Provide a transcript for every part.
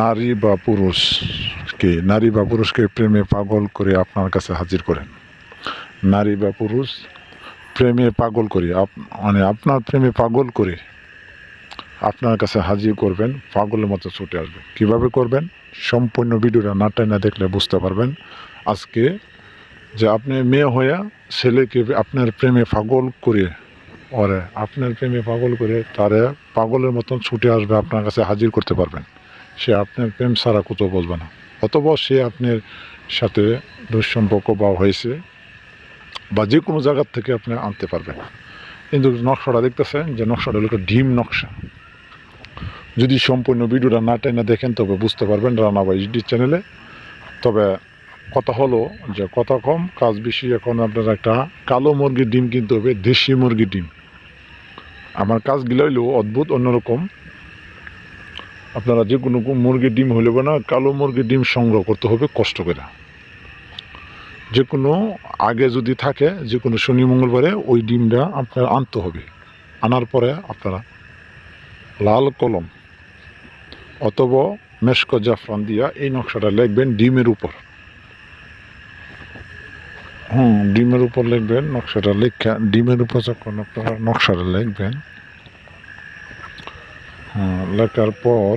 নারী বা পুরুষকে, নারী বা পুরুষকে প্রেমে পাগল করে আপনার কাছে হাজির করেন। নারী বা পুরুষ প্রেমে পাগল করে মানে আপনার প্রেমে পাগল করে আপনার কাছে হাজির করবেন, পাগলের মতো ছুটে আসবে কীভাবে করবেন? সম্পূর্ণ ভিডিওটা না দেখলে বুঝতে পারবেন। আজকে যে আপনি মেয়ে হয়ে ছেলেকে আপনার প্রেমে পাগল করে ওরে আপনার প্রেমে পাগল করে তারে পাগলের মতন ছুটে আসবে, আপনার কাছে হাজির করতে পারবেন। সে আপনার প্রেম ছাড়া কোথাও বলবে না। অথবা সে আপনার সাথে দুঃসম্পর্ক বা হয়েছে বা যে কোনো জায়গার থেকে আপনি আনতে পারবেন। কিন্তু নকশাটা দেখতেছেন যে নকশাটা হলো ডিম নকশা। যদি সম্পূর্ণ ভিডিওটা না টেনে দেখেন তবে বুঝতে পারবেন রানাবা এইচডি চ্যানেলে। তবে কথা হলো যে কথা কম, কাজ বেশি, এখন আপনার একটা কালো মুরগির ডিম কিনতে হবে, দেশি মুরগির ডিম। আমার কাজগুলো হইলেও অদ্ভুত, অন্যরকম। আপনারা যে কোনো মুরগির ডিম হইলে না কালো মুরগির ডিম সংগ্রহ করতে হবে, কষ্ট করে। যে কোনো আগে যদি থাকে, যে কোনো শনি, মঙ্গলবারে ওই ডিমটা আপনার আনতে হবে। আনার পরে আপনারা লাল কলম অথবা মেশক জাফরান দিয়া এই নকশাটা লিখবেন ডিমের উপর। হুম, ডিমের উপর লিখবেন, নকশাটা লেখা, ডিমের উপর যখন আপনারা নকশাটা লিখবেন লেখার পর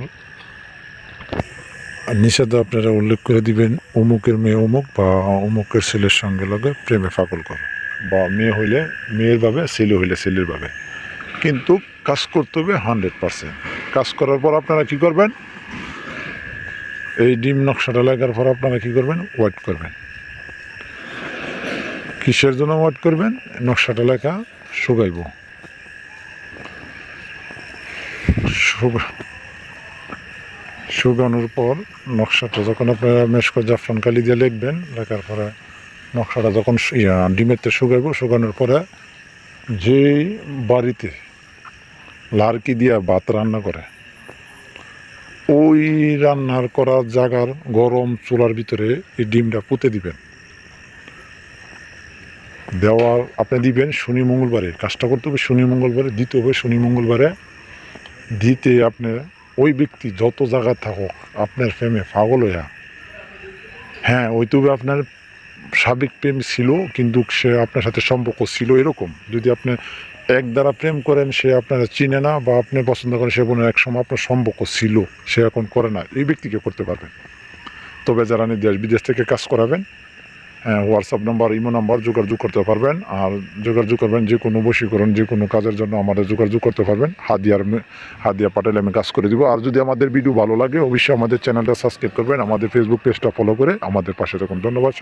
নিষেধ আপনারা উল্লেখ করে দিবেন, অমুকের মেয়ে অমুক বা অমুকের ছেলের সঙ্গে লগে প্রেমে ফাকল করে। বা মেয়ে হইলে মেয়ের ভাবে, ছেলে হইলে ছেলের ভাবে। কিন্তু কাজ করতে হবে হান্ড্রেড পার্সেন্ট। কাজ করার পর আপনারা কি করবেন? এই ডিম নকশাটা লেখার পর আপনারা কি করবেন? ওয়েট করবেন। কিসের জন্য ওয়েট করবেন? নকশাটা লেখা শুকাইব। শুকানোর পর নকশাটা যখন আপনারা মেশকো জাফরান কালি দিয়ে লিখবেন, লেখার পরে নকশাটা যখন ডিমেতে শুকাইব, শুকানোর পরে যেই বাড়িতে লার্কি দিয়া ভাত রান্না করে, ওই রান্নার করার জায়গার গরম চুলার ভিতরে এই ডিমটা পুঁতে দিবেন। দেওয়ার আপনি দিবেন শনি মঙ্গলবারে। কাজটা করতে হবে শনি মঙ্গলবারে, দিতে হবে শনি মঙ্গলবারে। দিতে আপনি ওই ব্যক্তি যত জায়গা থাকুক, আপনার প্রেমে পাগল হইয়া। হ্যাঁ ওই তবে আপনার সাবেক প্রেম ছিল, কিন্তু সে আপনার সাথে সম্পর্ক ছিল এরকম। যদি আপনি এক দ্বারা প্রেম করেন, সে আপনারা চিনে না বা আপনি পছন্দ করেন, সে বলে এক সময় আপনার সম্পর্ক ছিল, সে এখন করে না। এই ব্যক্তিকে করতে পারবেন। তবে যারা দেশ বিদেশ থেকে কাজ করাবেন হোয়াটসঅ্যাপ নাম্বার ইমো নাম্বার যোগাযোগ করতে পারবেন। আর যোগাযোগ করবেন যে কোনো বশীকরণ, যে কোনো কাজের জন্য আমাদের যোগাযোগ করতে পারবেন। হাদিয়ার হাদিয়া পাটেলে আমি কাজ করে দিব। আর যদি আমাদের ভিডিও ভালো লাগে, অবশ্যই আমাদের চ্যানেলটা সাবস্ক্রাইব করবেন, আমাদের ফেসবুক পেজটা ফলো করে আমাদের পাশে থাকুন। ধন্যবাদ